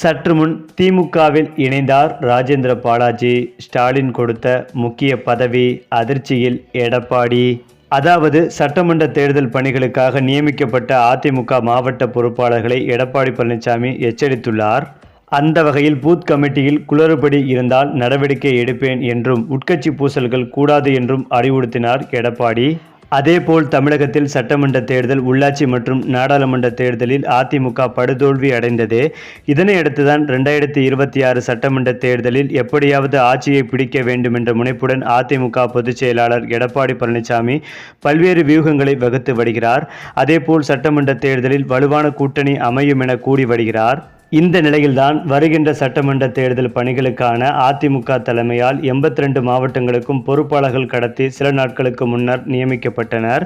சற்று முன் திமுகவில் இணைந்தார் ராஜேந்திர பாலாஜி. ஸ்டாலின் கொடுத்த முக்கிய பதவி அதிர்ச்சியில் எடப்பாடி. அதாவது சட்டமன்ற தேர்தல் பணிகளுக்காக நியமிக்கப்பட்ட அதிமுக மாவட்ட பொறுப்பாளர்களை எடப்பாடி பழனிசாமி எச்சரித்துள்ளார். அந்த வகையில் பூத் கமிட்டியில் குளறுபடி இருந்தால் நடவடிக்கை எடுப்பேன் என்றும் உட்கட்சி பூசல்கள் கூடாது என்றும் அறிவுறுத்தினார் எடப்பாடி. அதேபோல் தமிழகத்தில் சட்டமன்ற தேர்தல் உள்ளாட்சி மற்றும் நாடாளுமன்ற தேர்தலில் அதிமுக படுதோல்வி அடைந்தது. இதனையடுத்துதான் ரெண்டாயிரத்தி இருபத்தி ஆறு சட்டமன்ற தேர்தலில் எப்படியாவது ஆட்சியை பிடிக்க வேண்டும் என்ற முனைப்புடன் அதிமுக பொதுச் செயலாளர் எடப்பாடி பழனிசாமி பல்வேறு வியூகங்களை வகுத்து வருகிறார். அதேபோல் சட்டமன்ற தேர்தலில் வலுவான கூட்டணி அமையும் என கூறி வருகிறார். இந்த நிலையில்தான் வருகின்ற சட்டமன்ற தேர்தல் பணிகளுக்கான அதிமுக தலைமையால் எண்பத்தி ரெண்டு மாவட்டங்களுக்கும் பொறுப்பாளர்கள் கடத்தி சில நாட்களுக்கு முன்னர் நியமிக்கப்பட்டனர்.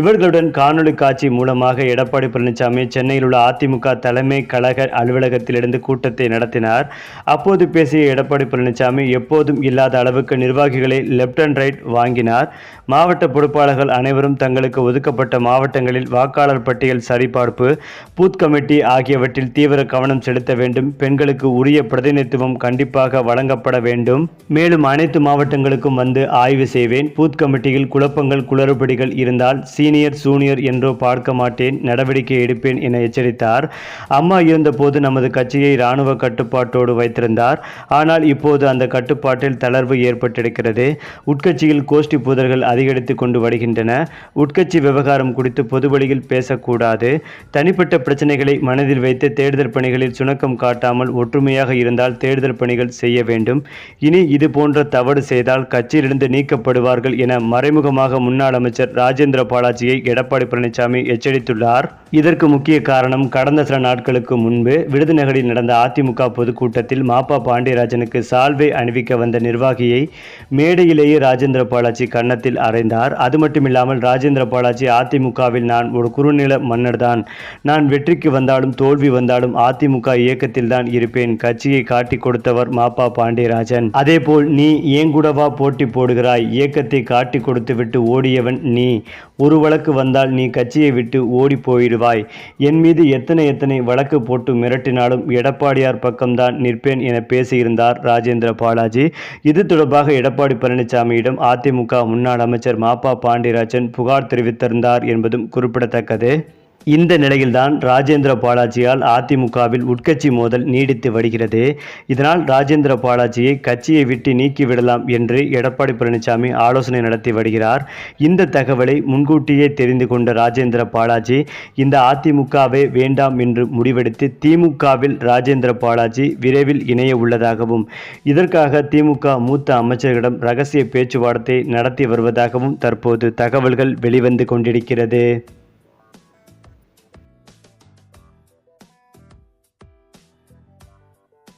இவர்களுடன் காணொலி காட்சி மூலமாக எடப்பாடி பழனிசாமி சென்னையில் உள்ள அதிமுக தலைமை கழக அலுவலகத்திலிருந்து கூட்டத்தை நடத்தினார். அப்போது பேசிய எடப்பாடி பழனிசாமி எப்போதும் இல்லாத அளவுக்கு நிர்வாகிகளை லெப்ட் அண்ட் ரைட் வாங்கினார். மாவட்ட பொறுப்பாளர்கள் அனைவரும் தங்களுக்கு ஒதுக்கப்பட்ட மாவட்டங்களில் வாக்காளர் பட்டியல் சரிபார்ப்பு பூத் கமிட்டி ஆகியவற்றில் தீவிர கவனம் செலுத்த வேண்டும். பெண்களுக்கு உரிய பிரதிநிதித்துவம் கண்டிப்பாக வழங்கப்பட வேண்டும். மேலும் அனைத்து மாவட்டங்களுக்கும் வந்து ஆய்வு செய்வேன். பூத் கமிட்டியில் குழப்பங்கள் குளறுபடிகள் இருந்தால் சீனியர் சூனியர் என்றோ பார்க்க மாட்டேன். நடவடிக்கை எடுப்பேன் என எச்சரித்தார். அம்மா இருந்தபோது நமது கட்சியை இராணுவ கட்டுப்பாட்டோடு வைத்திருந்தார். ஆனால் இப்போது அந்த கட்டுப்பாட்டில் தளர்வு ஏற்பட்டிருக்கிறது. உட்கட்சியில் கோஷ்டி புதர்கள் அதிகரித்து கொண்டு வருகின்றன. உட்கட்சி விவகாரம் குறித்து பொதுவழியில் பேசக்கூடாது. தனிப்பட்ட பிரச்சனைகளை மனதில் வைத்து தேர்தல் பணிகளில் சுணக்கம் காட்டாமல் ஒற்றுமையாக இருந்தால் தேர்தல் பணிகள் செய்ய வேண்டும். இனி இது போன்ற தவறு செய்தால் கட்சியிலிருந்து நீக்கப்படுவார்கள் என மறைமுகமாக முன்னாள் அமைச்சர் ராஜேந்திர பாலாஜியை எடப்பாடி பழனிசாமி எச்சரித்துள்ளார். இதற்கு முக்கிய காரணம் கடந்த சில நாட்களுக்கு முன்பு விருதுநகரில் நடந்த அதிமுக பொதுக்கூட்டத்தில் மாப்பா பாண்டியராஜனுக்கு சால்வை அணிவிக்க வந்த நிர்வாகியை மேடையிலேயே ராஜேந்திர பாலாஜி கன்னத்தில் அறைந்தார். அது மட்டுமில்லாமல் ராஜேந்திர பாலாஜி அதிமுகவில் நான் ஒரு குறுநில மன்னர் தான் நான் வெற்றிக்கு வந்தாலும் தோல்வி வந்தாலும் அதிமுக இயக்கத்தில் தான் இருப்பேன். கட்சியை காட்டி கொடுத்தவர் மாப்பா பாண்டியராஜன். அதேபோல் நீ ஏன் கூடவா போட்டி போடுகிறாய்? இயக்கத்தை காட்டி கொடுத்து விட்டு ஓடியவன் நீ. ஒரு வழக்கு வந்தால் நீ கட்சியை விட்டு ஓடி போயிடுவாய். என் மீது எத்தனை எத்தனை வழக்கு போட்டு மிரட்டினாலும் எடப்பாடியார் பக்கம்தான் நிற்பேன் என பேசியிருந்தார் ராஜேந்திர பாலாஜி. இது தொடர்பாக எடப்பாடி பழனிசாமியிடம் அதிமுக முன்னாள் அமைச்சர் மாப்பா பாண்டியராஜன் புகார் தெரிவித்திருந்தார் என்பதும் குறிப்பிடத்தக்கது. இந்த நிலையில்தான் ராஜேந்திர பாலாஜியால் அதிமுகவில் உட்கட்சி மோதல் நீடித்து வருகிறது. இதனால் ராஜேந்திர பாலாஜியை கட்சியை விட்டு நீக்கிவிடலாம் என்று எடப்பாடி பழனிசாமி ஆலோசனை நடத்தி வருகிறார். இந்த தகவலை முன்கூட்டியே தெரிந்து கொண்ட ராஜேந்திர பாலாஜி இந்த அதிமுகவே வேண்டாம் என்று முடிவெடுத்து திமுகவில் ராஜேந்திர பாலாஜி விரைவில் இணைய உள்ளதாகவும் இதற்காக திமுக மூத்த அமைச்சர்களிடம் ரகசிய பேச்சுவார்த்தை நடத்தி வருவதாகவும் தற்போது தகவல்கள் வெளிவந்து கொண்டிருக்கிறது.